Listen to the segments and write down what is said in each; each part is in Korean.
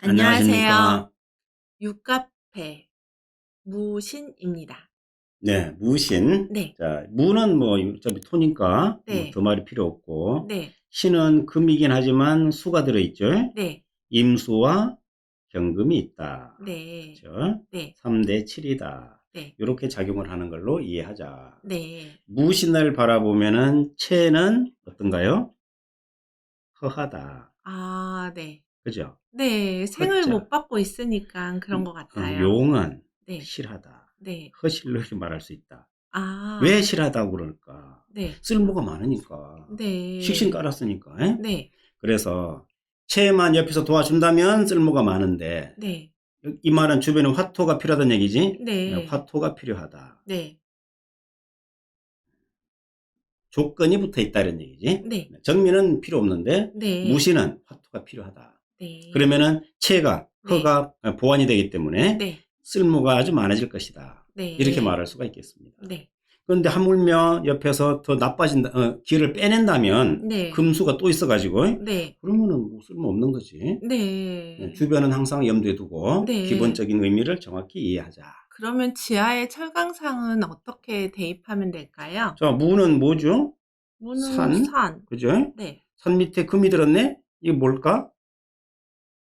안녕하세요. 유카페 무신입니다. 네, 무신. 네, 자, 무는 뭐 어차피 토니까 네. 뭐더 말이 필요 없고 네, 신은 금이긴 하지만 수가 들어있죠. 네, 임수와 경금이 있다. 네, 그렇죠? 네, 3대 7이다. 네, 이렇게 작용을 하는 걸로 이해하자. 네, 무신을 바라보면은 체는 어떤가요? 허하다. 아, 네, 그죠? 네, 생을 허자. 못 받고 있으니까 그런 것 어, 같아요. 용은 네, 실하다. 네, 허실로 이렇게 말할 수 있다. 아, 왜 실하다고 그럴까? 네, 쓸모가 많으니까. 네, 식신 깔았으니까. 에? 네, 그래서 체만 옆에서 도와준다면 쓸모가 많은데 네, 이 말은 주변에 화토가 필요하다는 얘기지. 네, 화토가 필요하다. 네, 조건이 붙어 있다 이런 얘기지. 네, 정미는 필요 없는데 네, 무신은 화토가 필요하다. 네, 그러면은 체가 네. 허가 보완이 되기 때문에 네, 쓸모가 아주 많아질 것이다. 네, 이렇게 말할 수가 있겠습니다. 네, 그런데 하물며 옆에서 더 나빠진다, 어, 기를 빼낸다면 네, 금수가 또 있어가지고 네, 그러면은 뭐 쓸모 없는 거지. 네. 네, 주변은 항상 염두에 두고 네. 기본적인 의미를 정확히 이해하자. 그러면 지하의 철강상은 어떻게 대입하면 될까요? 자, 무는 뭐죠? 무는 산? 산. 그죠? 네. 산 밑에 금이 들었네? 이게 뭘까?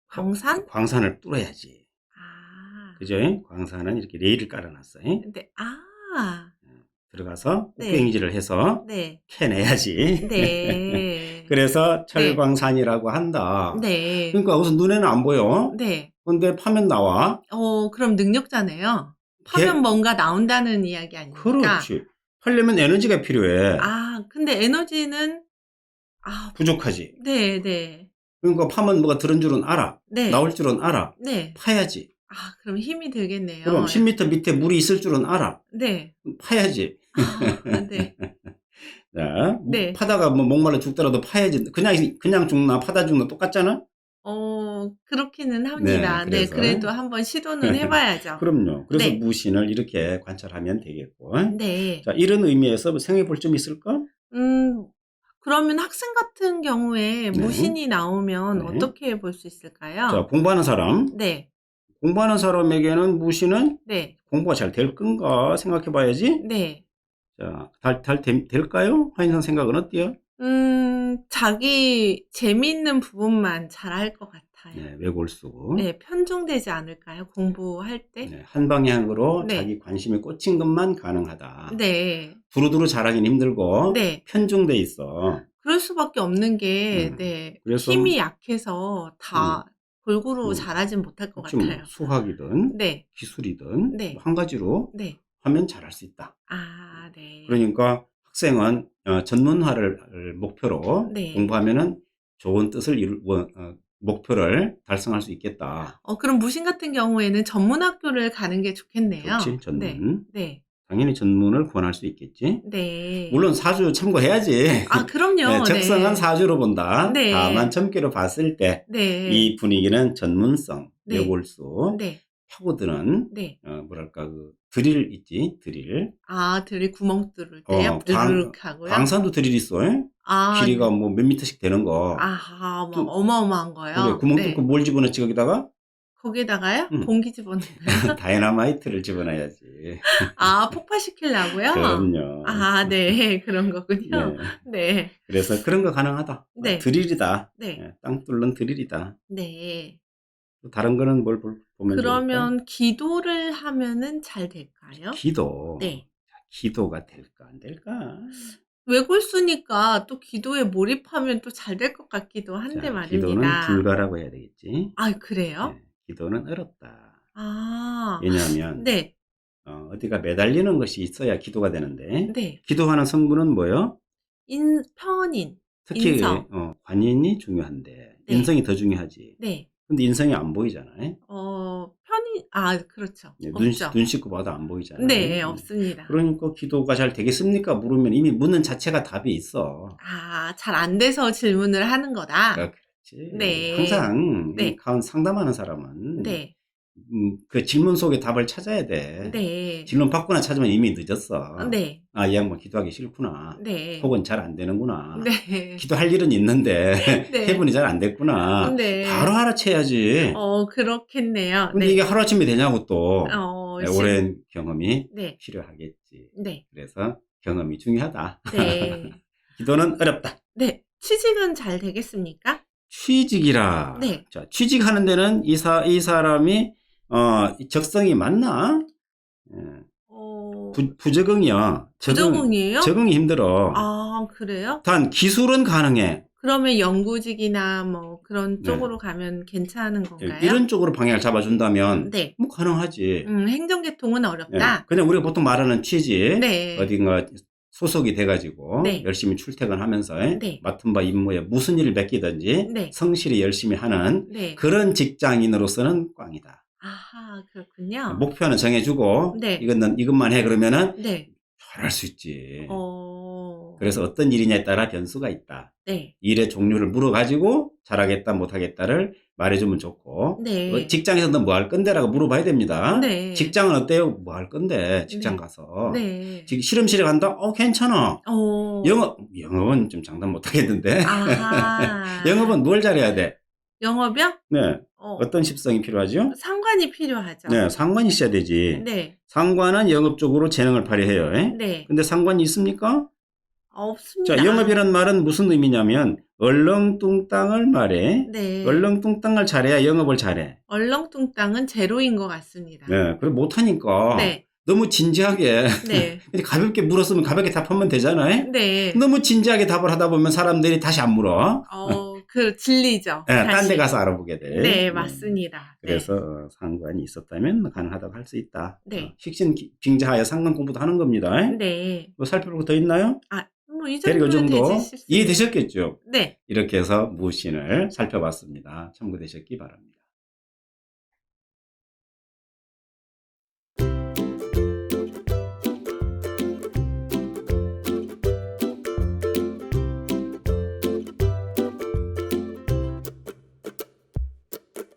광산? 광산을 뚫어야지. 아. 그죠? 광산은 이렇게 레일을 깔아놨어요. 네. 아. 들어가서 네. 뺑기질을 해서 네. 캐내야지. 네. 그래서 철광산이라고 한다. 네. 그러니까 우선 눈에는 안 보여. 네. 근데 파면 나와. 어, 그럼 능력자네요. 파면 개- 뭔가 나온다는 이야기 아닙니까? 그렇지. 팔려면 에너지가 필요해. 아, 근데 에너지는 아, 부족하지. 네, 네. 그러니까 파면 뭐가 들은 줄은 알아. 네. 나올 줄은 알아. 네. 파야지. 아, 그럼 힘이 들겠네요. 그럼 10m 밑에 물이 있을 줄은 알아. 네. 파야지. 아, 네. 자, 네. 파다가 뭐 목말라 죽더라도 파야지. 그냥 그냥 죽나 파다 죽나 똑같잖아. 어, 그렇기는 합니다. 네, 네. 그래도 한번 시도는 해봐야죠. 그럼요. 그래서 네. 무신을 이렇게 관찰하면 되겠고. 네. 자, 이런 의미에서 생각해 볼점 있을까? 음, 그러면 학생 같은 경우에 네. 무신이 나오면 네. 어떻게 볼 수 있을까요? 자, 공부하는 사람. 네, 공부하는 사람에게는 무신은 네, 공부가 잘 될 건가 생각해 봐야지. 네. 자, 잘, 잘 됨- 될까요? 한인상 생각은 어때요? 음, 자기 재미있는 부분만 잘 할 것 같아요. 네, 외골수. 네, 편중되지 않을까요? 공부할 때? 네, 한 방향으로 네. 자기 관심이 꽂힌 것만 가능하다. 네, 두루두루 잘하긴 힘들고 네. 편중돼 있어. 그럴 수밖에 없는 게, 음, 네, 그래서- 힘이 약해서 다 골고루 음. 잘하진 못할 것 혹시 뭐 같아요. 수학이든 네, 기술이든 네. 뭐한 가지로 네. 하면 잘할 수 있다. 아, 네. 그러니까 학생은 어, 전문화를 목표로 네. 공부하면은 좋은 뜻을 이룰 뭐, 어, 목표를 달성할 수 있겠다. 어, 그럼 무신 같은 경우에는 전문 학교를 가는 게 좋겠네요. 좋지 전문. 네. 네. 당연히 전문을 권할 수 있겠지. 네. 물론 사주 참고해야지. 아, 그럼요. 네, 적성은 네. 사주로 본다. 네. 다만 점괘로 봤을 때이 네. 분위기는 전문성, 네. 외골수, 네. 파고드는 네. 어, 뭐랄까 그 드릴 있지 드릴. 아, 들이 구멍 뚫을 때요? 어, 광- 드르륵 하고요? 광산도 드릴이 있어. 에? 아, 길이가 뭐 몇 미터씩 되는 거. 아하, 막 또- 어마어마한 거요. 그래, 구멍 네. 뚫고 뭘 집어넣지 거기다가 거기다가요? 음. 공기 집어넣어요? 다이너마이트를 집어넣어야지. 아, 폭파시키려고요? 그럼요. 아, 네. 그런 거군요. 네. 네. 그래서 그런 거 가능하다. 네. 어, 드릴이다. 네. 예, 땅 뚫는 드릴이다. 네. 또 다른 거는 뭘 볼- 그러면 기도를 하면은 잘 될까요? 기도. 네. 자, 기도가 될까 안 될까? 외골수니까 또 기도에 몰입하면 또 잘 될 것 같기도 한데 자, 말입니다. 기도는 불가라고 해야 되겠지. 아, 그래요? 네, 기도는 어렵다. 아, 왜냐하면 네, 어, 어디가 매달리는 것이 있어야 기도가 되는데 네. 기도하는 성분은 뭐요? 인, 편인. 특히 인성. 어, 관인이 중요한데 네. 인성이 더 중요하지. 네. 근데 인성이 안 보이잖아요. 어, 편인, 아, 그렇죠. 네, 눈, 없죠. 눈 씻고 봐도 안 보이잖아요. 네, 음. 없습니다. 그러니까 기도가 잘 되겠습니까? 물으면 이미 묻는 자체가 답이 있어. 아, 잘 안 돼서 질문을 하는 거다. 아, 그렇지. 네. 항상 네. 이 가운 상담하는 사람은 네, 음, 그 질문 속에 답을 찾아야 돼. 네. 질문 받거나 찾으면 이미 늦었어. 네. 아, 이 양반 기도하기 싫구나. 네. 혹은 잘 안 되는구나. 네. 기도할 일은 있는데 네. 해분이 잘 안 됐구나. 네. 바로 알아채야지. 어, 그렇겠네요. 근데 네. 이게 하루아침에 되냐고 또 어, 네, 시- 오랜 경험이 네. 필요하겠지. 네. 그래서 경험이 중요하다. 네. 기도는 어렵다. 네. 취직은 잘 되겠습니까? 취직이라. 네. 자, 취직하는 데는 이, 사, 이 사람이 어, 이 적성이 맞나? 예, 어, 부, 부적응이야. 적응, 부적응이에요? 적응이 힘들어. 아, 그래요? 단 기술은 가능해. 그러면 연구직이나 뭐 그런 네. 쪽으로 가면 괜찮은 건가요? 이런 쪽으로 방향을 잡아준다면 네. 뭐 가능하지. 음, 행정계통은 예, 어렵다. 그냥 우리가 보통 말하는 취직 네. 어딘가 소속이 돼가지고 네. 열심히 출퇴근하면서 네. 맡은 바 임무에 무슨 일을 맡기든지 네. 성실히 열심히 하는 네. 그런 직장인으로서는 꽝이다. 아하, 그렇군요. 목표는 정해주고 네. 이건 이것만 해 그러면은 네. 잘할 수 있지. 어. 그래서 어떤 일이냐에 따라 변수가 있다. 네. 일의 종류를 물어가지고 잘하겠다 못하겠다를 말해주면 좋고 네. 어, 직장에서 너뭐할 건데라고 물어봐야 됩니다. 네. 직장은 어때요? 뭐 할 건데 직장 네. 가서 네. 지금 실험실에 간다? 어 괜찮아. 어. 영업 영업은 좀 장담 못하겠는데 아. 영업은 뭘 잘해야 돼? 영업이요? 네 어. 어떤 십성이 필요하죠? 상관이 필요하죠. 네 상관이 있어야 되지. 네. 상관은 영업 쪽으로 재능을 발휘해요. 에? 네. 근데 상관이 있습니까? 없습니다. 자 영업이란 말은 무슨 의미냐면 얼렁뚱땅을 말해. 네. 얼렁뚱땅을 잘해야 영업을 잘해. 얼렁뚱땅은 제로인 것 같습니다. 네, 그래 못하니까 네. 너무 진지하게 네. 가볍게 물었으면 가볍게 답하면 되잖아요. 네. 너무 진지하게 답을 하다 보면 사람들이 다시 안 물어. 어, 그 질리죠. 네, 딴 다시. 데 가서 알아보게 돼. 네, 맞습니다. 네. 그래서 어, 상관이 있었다면 가능하다고 할 수 있다. 네. 어, 식신 기- 빙자하여 상관 공부도 하는 겁니다. 네. 뭐 살펴볼 거 더 있나요? 아, 뭐이 대략 이 정도면 정도 싶습니다. 이해되셨겠죠? 네. 이렇게 해서 무신을 살펴봤습니다. 참고되셨기 바랍니다.